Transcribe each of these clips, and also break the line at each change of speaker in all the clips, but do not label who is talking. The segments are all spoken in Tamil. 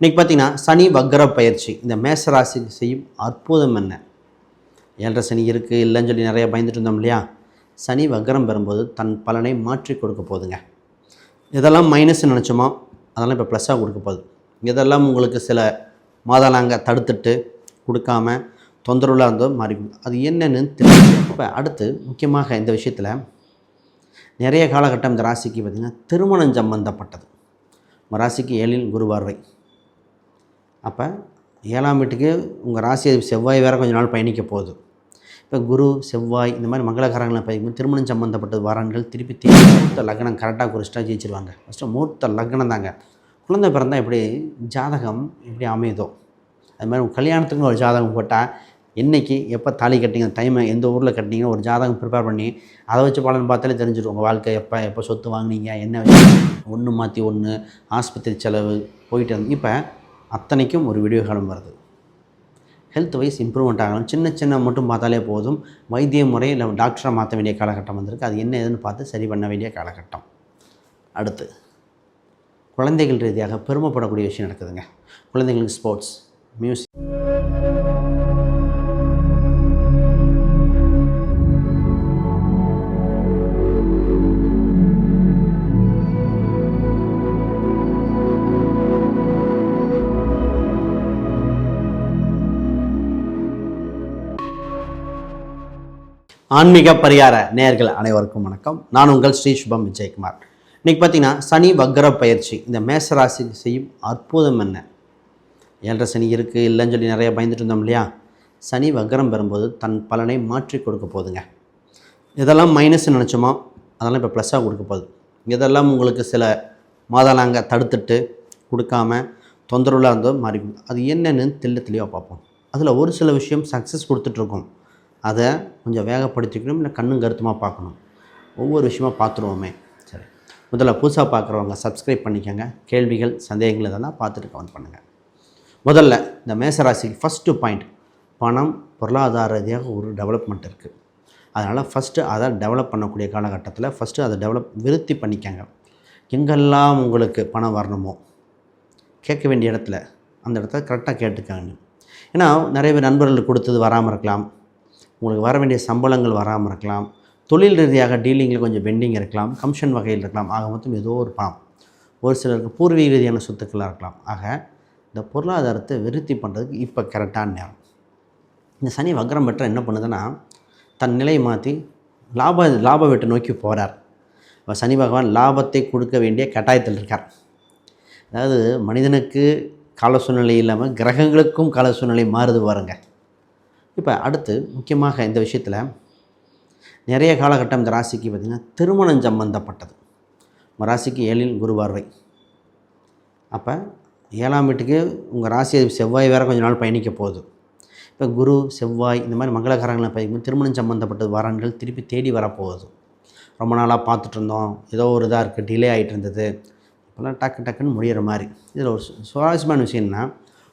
இன்றைக்கி பார்த்தீங்கன்னா சனி வக்ர பயிற்சி. இந்த மேச செய்யும் அற்புதம் என்ன? ஏழரை சனி இருக்குது இல்லைன்னு சொல்லி நிறைய பயந்துட்டு இருந்தோம் இல்லையா? சனி வக்ரம் பெறும்போது தன் பலனை மாற்றி கொடுக்க போகுதுங்க. இதெல்லாம் மைனஸ் நினச்சோமோ அதெல்லாம் இப்போ ப்ளஸ்ஸாக கொடுக்க போகுது. இதெல்லாம் உங்களுக்கு சில மாதலாங்க தடுத்துட்டு கொடுக்காம தொந்தரவுலாம் இருந்தோ மாறி அது என்னென்னு தெரியும் இப்போ அடுத்து முக்கியமாக இந்த விஷயத்தில் நிறைய காலகட்டம் இந்த ராசிக்கு பார்த்திங்கன்னா திருமணம் சம்பந்தப்பட்டது. ராசிக்கு ஏழில் குருவார்வை அப்போ ஏழாம் வீட்டுக்கு உங்கள் ராசி செவ்வாய் வேறு கொஞ்ச நாள் பயணிக்க போகுது. இப்போ குரு செவ்வாய் இந்த மாதிரி மங்களகாரங்களை பயணிக்கும் திருமணம் சம்மந்தப்பட்ட வாரங்கள் திருப்பி தேடி மூர்த்த லக்னம் கரெக்டாக குறிச்சிட்டா ஜெயிச்சிருவாங்க ஃபஸ்ட்டு மூர்த்த லக்னம் தாங்க. குழந்தை பிறந்தால் எப்படி ஜாதகம் எப்படி அமையுதோ? அது மாதிரி கல்யாணத்துக்குன்னு ஒரு ஜாதகம் போட்டால் என்னைக்கு எப்போ தாலி கட்டிங்க டைமை எந்த ஊரில் கட்டினீங்க ஒரு ஜாதகம் ப்ரிப்பேர் பண்ணி அதை வச்சு பலன் பார்த்தாலே தெரிஞ்சிடும். உங்கள் வாழ்க்கை எப்போ எப்போ சொத்து வாங்குனீங்க என்ன ஒன்று மாற்றி ஒன்று ஆஸ்பத்திரி செலவு போயிட்டு வந்து இப்போ அத்தனைக்கும் ஒரு வீடியோ காலம் வருது. ஹெல்த் வைஸ் இம்ப்ரூவ்மெண்ட் ஆகணும். சின்ன சின்ன மட்டும் பார்த்தாலே போதும். வைத்திய முறை இல்லை டாக்டரை மாற்ற வேண்டிய காலகட்டம் வந்திருக்கு. அது என்ன ஏதுன்னு பார்த்து சரி பண்ண வேண்டிய காலகட்டம். அடுத்து குழந்தைகள் ரீதியாக பெருமைப்படக்கூடிய விஷயம் நடக்குதுங்க. குழந்தைங்களுக்கு ஸ்போர்ட்ஸ் மியூசிக் ஆன்மீக பரிகார நேயர்கள் அனைவருக்கும் வணக்கம். நான் உங்கள் ஸ்ரீ சுபம் விஜயகுமார். இன்றைக்கி பார்த்தீங்கன்னா சனி வக்ர பயிற்சி. இந்த மேச செய்யும் அற்புதம் என்ன? ஏழரை சனி இருக்குது இல்லைன்னு சொல்லி நிறைய பயந்துட்டு இருந்தோம் இல்லையா? சனி வக்ரம் பெறும்போது தன் பலனை மாற்றி கொடுக்க போகுதுங்க. இதெல்லாம் மைனஸ் நினச்சோமோ அதெல்லாம் இப்போ ப்ளஸ்ஸாக கொடுக்க போகுது. இதெல்லாம் உங்களுக்கு சில மாதாளாங்க தடுத்துட்டு கொடுக்காம தொந்தரவுலாம் இருந்தோ மாறி அது என்னென்னு தெள்ள தெளிவாக பார்ப்போம். அதில் ஒரு சில விஷயம் சக்ஸஸ் கொடுத்துட்ருக்கோம் அதை கொஞ்சம் வேகப்படுத்திக்கணும் இல்லை கண்ணும் கருத்துமாக பார்க்கணும். ஒவ்வொரு விஷயமா பார்த்துருவோமே. சரி. முதல்ல புதுசாக பார்க்குறவங்க சப்ஸ்கிரைப் பண்ணிக்கோங்க. கேள்விகள் சந்தேகங்கள் இதெல்லாம் பார்த்துட்டு கமெண்ட் பண்ணுங்கள் முதல்ல இந்த மேசராசிக்கு ஃபஸ்ட்டு பாயிண்ட் பணம் பொருளாதார ரீதியாக ஒரு டெவலப்மெண்ட் இருக்குது அதனால் ஃபஸ்ட்டு அதை டெவலப் பண்ணக்கூடிய காலகட்டத்தில் ஃபஸ்ட்டு அதை டெவலப் விருத்தி பண்ணிக்கங்க. எங்கெல்லாம் உங்களுக்கு பணம் வரணுமோ கேட்க வேண்டிய இடத்துல அந்த இடத்த கரெக்டாக கேட்டுக்காங்க. ஏன்னா நிறைய பேர் நண்பர்களுக்கு கொடுத்தது வராமல் இருக்கலாம். உங்களுக்கு வர வேண்டிய சம்பளங்கள் வராமல் இருக்கலாம். தொழில் ரீதியாக டீலிங்கில் கொஞ்சம் பெண்டிங் இருக்கலாம். கமிஷன் வகையில் இருக்கலாம். ஆக மொத்தம் ஏதோ ஒரு பணம். ஒரு சிலருக்கு பூர்வீக ரீதியான சொத்துக்களாக இருக்கலாம். ஆக இந்த பொருளாதாரத்தை விருத்தி பண்ணுறதுக்கு இப்போ கரெக்டான நேரம். இந்த சனி வக்ரம் பெற்ற என்ன பண்ணுதுன்னா தன் நிலையை மாற்றி லாப லாப வீட்டை நோக்கி போகிறார் இப்போ சனி பகவான் லாபத்தை கொடுக்க வேண்டிய கட்டாயத்தில் இருக்கார். அதாவது மனிதனுக்கு கால சூழ்நிலை இல்லாமல் கிரகங்களுக்கும் கால சூழ்நிலை மாறுது பாருங்கள் இப்போ அடுத்து முக்கியமாக இந்த விஷயத்தில் நிறைய காலகட்டம் இந்த ராசிக்கு பார்த்திங்கன்னா திருமணம் சம்பந்தப்பட்டது. நம்ம ராசிக்கு ஏழில் குரு பார்வை. அப்போ ஏழாம் வீட்டுக்கு உங்கள் ராசி செவ்வாய் வேறு கொஞ்ச நாள் பயணிக்க போகுது. இப்போ குரு செவ்வாய் இந்த மாதிரி மங்களகரங்களை பயணிக்கும் திருமணம் சம்மந்தப்பட்ட வரன்கள் திருப்பி தேடி வரப்போகுது ரொம்ப நாளாக பார்த்துட்டு இருந்தோம். ஏதோ ஒரு இதாக இருக்குது டிலே ஆகிட்டு இருந்தது. இப்போல்லாம் டக்கு டக்குன்னு முடிகிற மாதிரி. இதில் ஒரு சுவாரஸ்யமான விஷயம்னா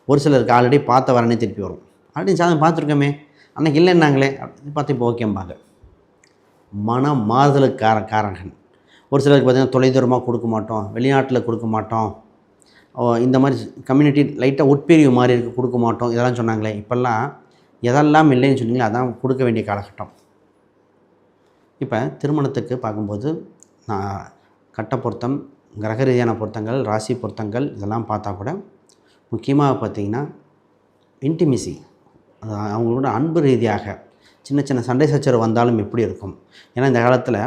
ஒரு சிலருக்கு ஆல்ரெடி பார்த்த வரனே திருப்பி வரும். ஆல்ரெடி சாதம் பார்த்துருக்கோமே. அன்றைக்கி இல்லைன்னாங்களே அப்படின்னு பார்த்து இப்போ ஓகேம்பாங்க மன மாறுதலுக்கார காரகன். ஒரு சிலருக்கு பார்த்திங்கன்னா தொலைதூரமாக கொடுக்க மாட்டோம் வெளிநாட்டில் கொடுக்க மாட்டோம். ஓ, இந்த மாதிரி கம்யூனிட்டி லைட்டாக உட்பிரிவு மாதிரி இருக்குது கொடுக்க மாட்டோம் இதெல்லாம் சொன்னாங்களே. இப்போல்லாம் எதெல்லாம் இல்லைன்னு சொன்னீங்களே அதான் கொடுக்க வேண்டிய காலகட்டம். இப்போ திருமணத்துக்கு பார்க்கும்போது நான் கட்ட பொருத்தம் கிரக ரீதியான பொருத்தங்கள் ராசி பொருத்தங்கள் இதெல்லாம் பார்த்தா கூட முக்கியமாக பார்த்தீங்கன்னா இன்டிமிசி அவங்களோட அன்பு ரீதியாக சின்ன சின்ன சண்டை சச்சரவு வந்தாலும் எப்படி இருக்கும்? ஏன்னா இந்த காலத்தில்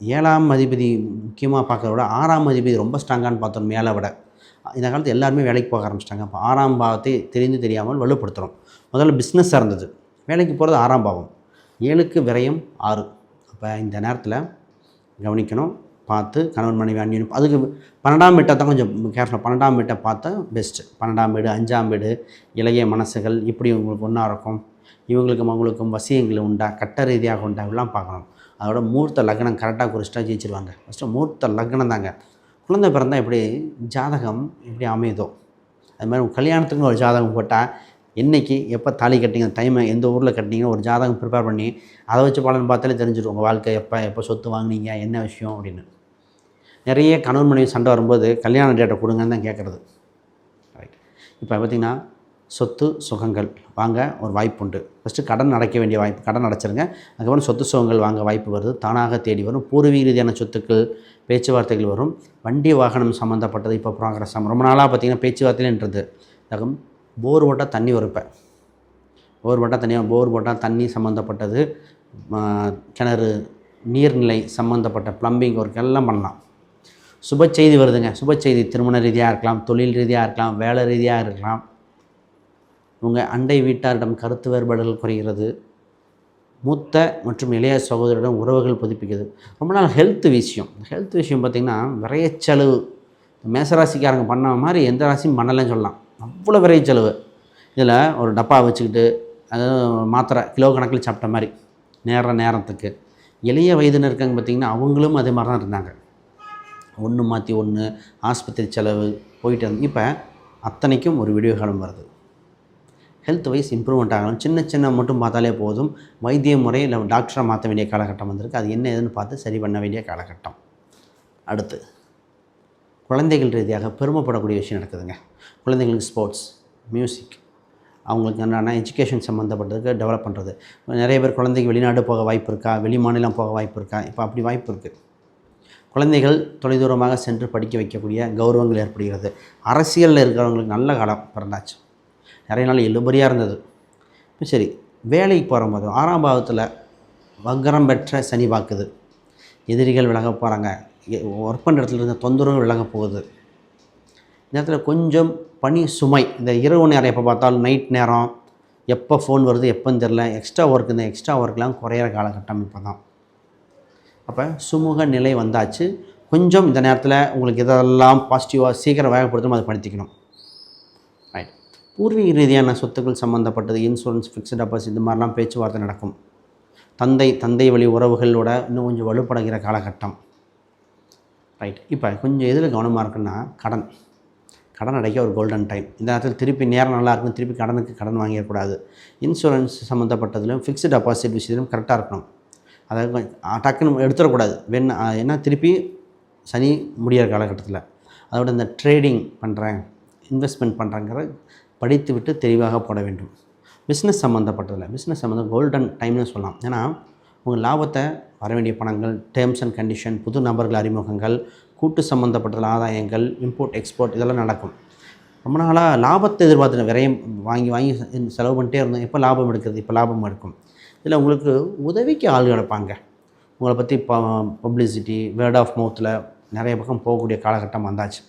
ஏழாம் அதிபதி முக்கியமாக பார்க்குறத விட ஆறாம் அதிபதி ரொம்ப ஸ்ட்ராங்கானு பார்த்தோம் மேலே விட. இந்த காலத்தில் எல்லாருமே வேலைக்கு போக ஆரம்பிச்சிட்டாங்க. அப்போ ஆறாம் பாவத்தை தெரிந்து தெரியாமல் வலுப்படுத்துகிறோம் முதல்ல பிஸ்னஸாக இருந்தது. வேலைக்கு போகிறது ஆறாம் பாவம். ஏழுக்கு விரயம் ஆறு. அப்போ இந்த நேரத்தில் கவனிக்கணும். பார்த்து கணவன் மனைவி அந்நியனும் அதுக்கு பன்னெண்டாம் வீட்டை தான் கொஞ்சம் கேர்ஃபுல்லாக பன்னெண்டாம் வீட்டை பார்த்தா பெஸ்ட்டு பன்னெண்டாம் வீடு அஞ்சாம் வீடு இளைய மனசுகள் இப்படி உங்களுக்கு ஒன்றா இருக்கும். இவங்களுக்கும் அவங்களுக்கும் வசியங்கள் உண்டா? கட்ட ரீதியாக உண்டா? இப்படிலாம் பார்க்கணும். அதோட மூர்த்த லக்னம் கரெக்டாக குறிச்சிட்டா ஜெயிச்சிருவாங்க. ஃபஸ்ட்டு மூர்த்த லக்னம் தாங்க. குழந்தை பிறந்தால் எப்படி ஜாதகம் எப்படி அமையுதோ? அது மாதிரி கல்யாணத்துக்குன்னு ஒரு ஜாதகம் போட்டால் என்னைக்கு எப்போ தாலி கட்டிங்க டைமை எந்த ஊரில் கட்டினீங்கன்னு ஒரு ஜாதகம் ப்ரிப்பேர் பண்ணி அதை வச்சு பலன் பார்த்தாலே தெரிஞ்சிடும். உங்கள் வாழ்க்கை எப்போ எப்போ சொத்து வாங்குனீங்க என்ன விஷயம் அப்படின்னு. நிறைய கணவன் மனைவி சண்டை வரும்போது கல்யாண டேட்டை கொடுங்கன்னு தான் கேட்குறது. ரைட் இப்போ பார்த்திங்கன்னா சொத்து சுகங்கள் வாங்க ஒரு வாய்ப்பு உண்டு. ஃபஸ்ட்டு கடன் அடைக்க வேண்டிய வாய்ப்பு கடன் அடைச்சிருங்க. அதுக்கப்புறம் சொத்து சுகங்கள் வாங்க வாய்ப்பு வருது. தானாக தேடி வரும். பூர்வீக ரீதியான சொத்துக்கள் பேச்சுவார்த்தைகள் வரும். வண்டி வாகனம் சம்மந்தப்பட்டது இப்போ ப்ராக்ரஸ் ஆகும் ரொம்ப நாளாக பார்த்திங்கன்னா பேச்சுவார்த்தையிலன்றது. தகும் போர் போட்டால் தண்ணி வருப்பேன் போர் போட்டால் தனியாக போர் போட்டால் தண்ணி சம்மந்தப்பட்டது கிணறு நீர்நிலை சம்மந்தப்பட்ட ப்ளம்பிங் ஒர்க் எல்லாம் பண்ணலாம். சுப செய்தி வருதுங்க. சுப செய்தி திருமண ரீதியாக இருக்கலாம் தொழில் ரீதியாக இருக்கலாம் வேலை ரீதியாக இருக்கலாம். உங்கள் அண்டை வீட்டாரிடம் கருத்து வேறுபாடுகள் குறைகிறது. மூத்த மற்றும் இளைய சகோதரிடம் உறவுகள் புதுப்பிக்கிறது. ரொம்ப நாள் ஹெல்த் விஷயம். ஹெல்த் விஷயம் பார்த்திங்கன்னா விரைய செலவு மேசராசிக்காரங்க பண்ண மாதிரி எந்த ராசியும் பண்ணலன்னு சொல்லலாம். அவ்வளோ விரைய செலவு இதில் ஒரு டப்பா வச்சுக்கிட்டு அதாவது மாத்திரை கிலோ கணக்கில் சாப்பிட்ட மாதிரி நேர நேரத்துக்கு. இளைய வயதினர் இருக்காங்க பார்த்திங்கன்னா அவங்களும் அதே மாதிரி தான் இருந்தாங்க. ஒன்று மாற்றி ஒன்று ஆஸ்பத்திரி செலவு போயிட்டு வந்து இப்போ அத்தனைக்கும் ஒரு வீடியோ காலம் வருது. ஹெல்த் வைஸ் இம்ப்ரூவ்மெண்ட் ஆகலாம் சின்ன சின்ன மட்டும் பார்த்தாலே போதும். வைத்திய முறை இல்லை டாக்டரை மாற்ற வேண்டிய காலகட்டம் வந்திருக்கு. அது என்ன ஏதுன்னு பார்த்து சரி பண்ண வேண்டிய காலகட்டம். அடுத்து குழந்தைகள் ரீதியாக பெருமைப்படக்கூடிய விஷயம் நடக்குதுங்க. குழந்தைங்களுக்கு ஸ்போர்ட்ஸ் மியூசிக் அவங்களுக்கு என்னென்னா எஜுகேஷன் சம்மந்தப்பட்டதுக்கு டெவலப் பண்ணுறது நிறைய பேர் குழந்தைங்க வெளிநாடு போக வாய்ப்பு இருக்கா? வெளி மாநிலம் போக வாய்ப்பு இருக்கா? இப்போ அப்படி வாய்ப்பு இருக்குது குழந்தைகள் தொலைதூரமாக சென்று படிக்க வைக்கக்கூடிய கௌரவங்கள் ஏற்படுகிறது. அரசியலில் இருக்கிறவங்களுக்கு நல்ல காலம் பிறந்தாச்சு. நிறைய நாள் இழுபறியாக இருந்தது. இப்போ சரி வேலைக்கு போகும்போது ஆறாம் பாவத்தில் வக்கரம் பெற்ற சனி பார்க்குது. எதிரிகள் விலக போகிறாங்க ஒர்க் பண்ணுற இடத்துல இருந்த தொந்தரவுகள் விலக போகுது. இந்த இடத்துல கொஞ்சம் பனி சுமை. இந்த இரவு நேரம் எப்போ பார்த்தாலும் நைட் நேரம். எப்போ ஃபோன் வருது எப்போன்னு தெரில எக்ஸ்ட்ரா ஒர்க் இந்த எக்ஸ்ட்ரா ஒர்க்லாம் குறையிற காலகட்டம் இப்போ தான் அப்போ சுமூக நிலை வந்தாச்சு. கொஞ்சம் இந்த நேரத்தில் உங்களுக்கு இதெல்லாம் பாசிட்டிவாக சீக்கிரம் வேகப்படுத்தணும் அதை படுத்திக்கணும். ரைட் பூர்வீக ரீதியான சொத்துக்கள் சம்மந்தப்பட்டது இன்சூரன்ஸ் ஃபிக்ஸ்ட் டெபாசிட் இந்த மாதிரிலாம் பேச்சுவார்த்தை நடக்கும். தந்தை தந்தை வழி உறவுகளோட இன்னும் கொஞ்சம் வலுப்படுகிற காலகட்டம். ரைட் இப்போ கொஞ்சம் எதில் கவனமாக இருக்குன்னா கடன். கடன் அடைக்க ஒரு கோல்டன் டைம் இந்த நேரத்தில் திருப்பி நேரம் நல்லா இருக்கும் திருப்பி கடனுக்கு கடன் வாங்கிடக்கூடாது. இன்சூரன்ஸ் சம்மந்தப்பட்டதிலும் ஃபிக்ஸ்டு டெபாசிட் விஷயத்திலும் கரெக்டாக இருக்கணும். அதாவது டக்குன்னு எடுத்துடக்கூடாது. வெண் ஏன்னா திருப்பி சனி முடியிற காலகட்டத்தில். அதோட இந்த ட்ரேடிங் பண்ணுறேன் இன்வெஸ்ட்மெண்ட் பண்ணுறேங்கிற படித்து விட்டு தெளிவாக போட வேண்டும். பிஸ்னஸ் சம்மந்தப்பட்டதில் பிஸ்னஸ் சம்மந்தம் கோல்டன் டைம்னு சொல்லலாம். ஏன்னா உங்கள் லாபத்தை வர வேண்டிய பணங்கள் டேர்ம்ஸ் அண்ட் கண்டிஷன் புது நபர்கள் அறிமுகங்கள் கூட்டு சம்மந்தப்பட்ட ஆதாயங்கள் இம்போர்ட் எக்ஸ்போர்ட் இதெல்லாம் நடக்கும். ரொம்ப நாளாக லாபத்தை எதிர்பார்த்து விரையும் வாங்கி வாங்கி செலவு பண்ணிட்டே இருந்தோம். எப்போ லாபம் எடுக்கிறது? இப்போ லாபம் எடுக்கும். இதில் உங்களுக்கு உதவிக்கு ஆள் கிடப்பாங்க உங்களை பற்றி ப பப்ளிசிட்டி வேர்ட் ஆஃப் மவுத்தில் நிறைய பக்கம் போகக்கூடிய காலகட்டம் வந்தாச்சு.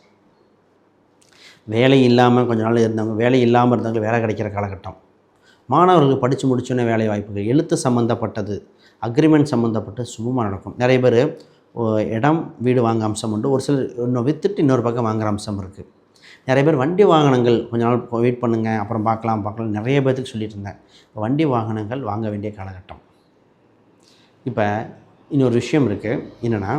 வேலை இல்லாமல் கொஞ்ச நாள் இருந்தவங்க வேலை இல்லாமல் இருந்தவங்க வேலை கிடைக்கிற காலகட்டம். மாணவர்களுக்கு படித்து முடிச்சோன்னே வேலை வாய்ப்புகள் எழுத்து சம்மந்தப்பட்டது அக்ரிமெண்ட் சம்மந்தப்பட்டு சுமமாக நடக்கும். நிறைய பேர் இடம் வீடு வாங்க அம்சம் உண்டு. ஒரு சிலர் இன்னும் வித்துட்டு இன்னொரு பக்கம் வாங்குற அம்சம் இருக்குது நிறைய பேர் வண்டி வாகனங்கள் கொஞ்ச நாள் வெயிட் பண்ணுங்கள் அப்புறம் பார்க்கலாம் பார்க்கலாம். நிறைய பேர்த்துக்கு சொல்லிட்டு இருந்தேன். இப்போ வண்டி வாகனங்கள் வாங்க வேண்டிய காலகட்டம். இப்போ இன்னொரு விஷயம் இருக்குது என்னென்னா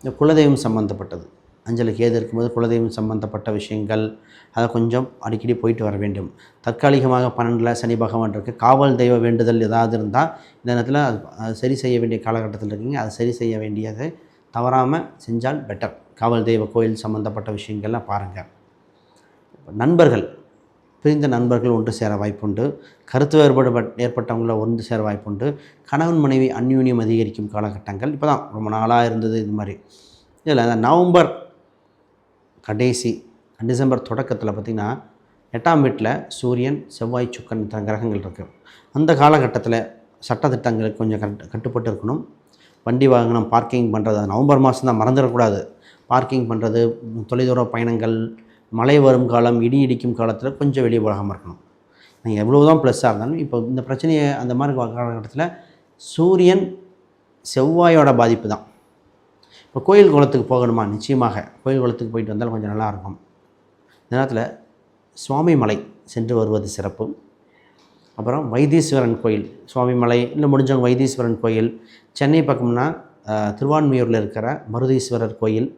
இந்த குலதெய்வம் சம்மந்தப்பட்டது அஞ்சலுக்கு ஏது இருக்கும்போது குலதெய்வம் சம்மந்தப்பட்ட விஷயங்கள் அதை கொஞ்சம் அடிக்கடி போயிட்டு வர வேண்டும். தற்காலிகமாக பன்னெண்டில் சனி பகவான் இருக்குது காவல் தெய்வ வேண்டுதல் ஏதாவது இருந்தால் இந்த நேரத்தில் அது சரி செய்ய வேண்டிய காலகட்டத்தில் இருக்கீங்க அதை சரி செய்ய வேண்டியது தவறாமல் செஞ்சால் பெட்டர் காவல் தெய்வ கோயில் சம்மந்தப்பட்ட விஷயங்கள்லாம் பாருங்கள் நண்பர்கள் பிரிந்த நண்பர்கள் ஒன்று சேர வாய்ப்புண்டு. கருத்து வேறுபாடு பட்- ஏற்பட்டவங்கள ஒன்று சேர வாய்ப்புண்டு. கணவன் மனைவி அந்யூன்யம் அதிகரிக்கும் காலகட்டங்கள். இப்போ தான் ரொம்ப நாளாக இருந்தது இது மாதிரி. இதில் அந்த நவம்பர் கடைசி டிசம்பர் தொடக்கத்தில் பார்த்திங்கன்னா எட்டாம் வீட்டில் சூரியன் செவ்வாய் சுக்கன் கிரகங்கள் இருக்குது அந்த காலகட்டத்தில் சட்டத்திட்டங்களுக்கு கொஞ்சம் கட்டு கட்டுப்பட்டு இருக்கணும். வண்டி வாகனம் பார்க்கிங் பண்ணுறது நவம்பர் மாதம் தான் மறந்துடக்கூடாது. பார்க்கிங் பண்ணுறது தொலைதூர பயணங்கள் மழை வரும் காலம் இடி இடிக்கும் காலத்தில் கொஞ்சம் வெளியே போகாமல் இருக்கணும். நீங்கள் எவ்வளோ தான் ப்ளஸ்ஸாக இருந்தாலும் இப்போ இந்த பிரச்சனையை அந்த மாதிரி காலகட்டத்தில் சூரியன் செவ்வாயோட பாதிப்பு தான். இப்போ கோயில் குளத்துக்கு போகணுமா? நிச்சயமாக. கோயில் குளத்துக்கு போயிட்டு வந்தால் கொஞ்சம் நல்லாயிருக்கும் இந்த நேரத்தில் சுவாமி மலை சென்று வருவது சிறப்பு. அப்புறம் வைத்தீஸ்வரன் கோயில் சுவாமிமலை இல்லை முடிஞ்சவங்க வைத்தீஸ்வரன் கோயில் சென்னை பக்கம்னா திருவான்மையூரில் இருக்கிற மருதீஸ்வரர் கோயில்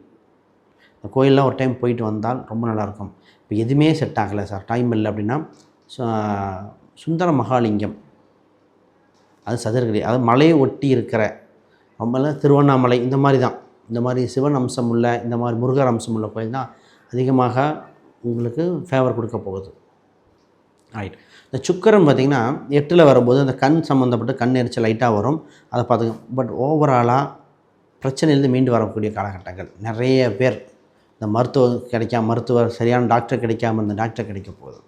இந்த கோயிலெலாம் ஒரு டைம் போயிட்டு வந்தால் ரொம்ப நல்லாயிருக்கும். இப்போ எதுவுமே செட் ஆகலை சார். டைம் இல்லை அப்படின்னா சு- சுந்தர மகாலிங்கம். அது சதுரகிரி அது மலையை ஒட்டி இருக்கிற ரொம்ப திருவண்ணாமலை இந்த மாதிரி தான். இந்த மாதிரி சிவன் அம்சம் உள்ள இந்த மாதிரி முருகர் அம்சம் உள்ள கோயில் தான் அதிகமாக உங்களுக்கு ஃபேவர் கொடுக்க போகுது. ரைட் இந்த சுக்கரம் பார்த்திங்கன்னா எட்டில் வரும்போது அந்த கண் சம்மந்தப்பட்ட கண் எரிச்சல் லைட்டாக வரும். அதை பார்த்துக்கோங்க பட் ஓவராலாக பிரச்சனையிலேருந்து மீண்டு வரக்கூடிய காலகட்டங்கள். நிறைய பேர் இந்த மருத்துவம் கிடைக்காம மருத்துவர் சரியான டாக்டர் கிடைக்காம இருந்த டாக்டர் கிடைக்க போகுது.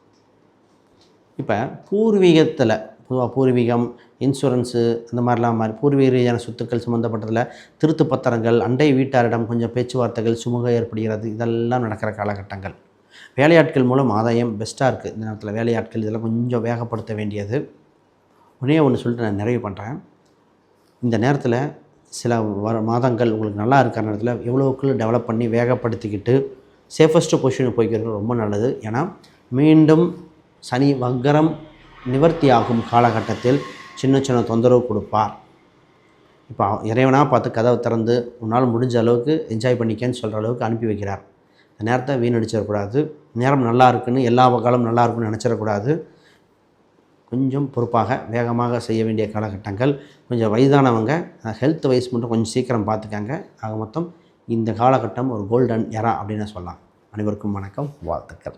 இப்போ பூர்வீகத்தில் பொதுவாக பூர்வீகம் இன்சூரன்ஸு இந்த மாதிரிலாம் மாதிரி பூர்வீக ரீதியான சொத்துக்கள் சம்மந்தப்பட்டதில் திருத்து பத்திரங்கள் அண்டை வீட்டாரிடம் கொஞ்சம் பேச்சுவார்த்தைகள் சுமூகம் ஏற்படுகிறது இதெல்லாம் நடக்கிற காலகட்டங்கள். வேலையாட்கள் மூலம் ஆதாயம் பெஸ்ட்டாக இருக்குது இந்த நேரத்தில் வேலையாட்கள் இதெல்லாம் கொஞ்சம் வேகப்படுத்த வேண்டியது. ஒன்றே ஒன்று சொல்லிட்டு நான் நிறைவு பண்ணுறேன் இந்த நேரத்தில் சில வர மாதங்கள் உங்களுக்கு நல்லா இருக்கிற நேரத்தில் எவ்வளோக்குள்ள டெவலப் பண்ணி வேகப்படுத்திக்கிட்டு சேஃபஸ்ட்டு பொசிஷனுக்கு போய்க்கிறது ரொம்ப நல்லது. ஏன்னா மீண்டும் சனி வக்கரம் நிவர்த்தி ஆகும் காலகட்டத்தில் சின்ன சின்ன தொந்தரவு கொடுப்பார். இப்போ இறைவனாக பார்த்து கதவை திறந்து உன்னால் முடிஞ்ச அளவுக்கு என்ஜாய் பண்ணிக்கன்னு சொல்கிற அளவுக்கு அனுப்பி வைக்கிறார். நேரத்தை வீணடிச்சிடக்கூடாது. நேரம் நல்லா இருக்குன்னு எல்லா காலம் நல்லா இருக்குன்னு நினச்சிடக்கூடாது. கொஞ்சம் பொறுப்பாக வேகமாக செய்ய வேண்டிய காலகட்டங்கள் கொஞ்சம் வயதானவங்க ஹெல்த் வைஸ் மட்டும் கொஞ்சம் சீக்கிரம் பார்த்துக்கங்க ஆக மொத்தம் இந்த காலகட்டம் ஒரு கோல்டன் எரா அப்படின்னு சொல்லலாம். அனைவருக்கும் வணக்கம் வாழ்த்துக்கள்.